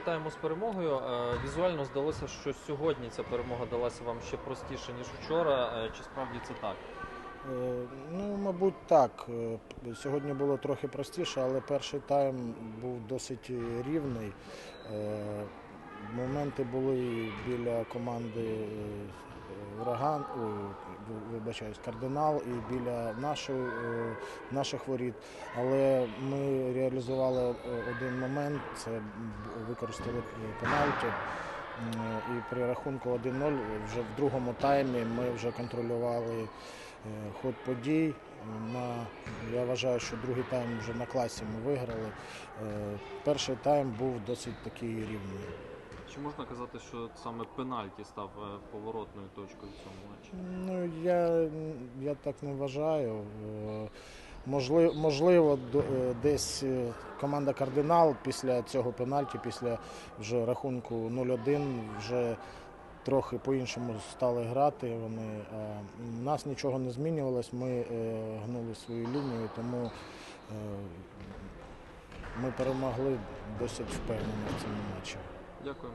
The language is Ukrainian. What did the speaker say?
Вітаємо з перемогою. Е, візуально здалося, що сьогодні ця перемога далася вам ще простіше, ніж вчора. Е, чи справді це так? Е, ну, мабуть, так. Сьогодні було трохи простіше, але перший тайм був досить рівний. Моменти були біля команди Ураган, вибачаюсь, кардинал і біля нашої, наших воріт. Але ми реалізували один момент, це використали е, пенальті. І при рахунку 1-0 вже в другому таймі ми вже контролювали е, ход подій. На, я вважаю, що другий тайм вже на класі ми виграли. Е, Перший тайм був досить такий рівний. Чи можна казати, що саме пенальті став е, поворотною точкою в цьому матчі? Ну, я, я так не вважаю. Е, Можливо, можливо, е, десь команда Кардинал після цього пенальті, після вже рахунку 0-1, вже трохи по-іншому стали грати. Вони, у нас нічого не змінювалось, ми гнули свою лінію, тому ми перемогли досить впевнено в цьому матчі. Дякую.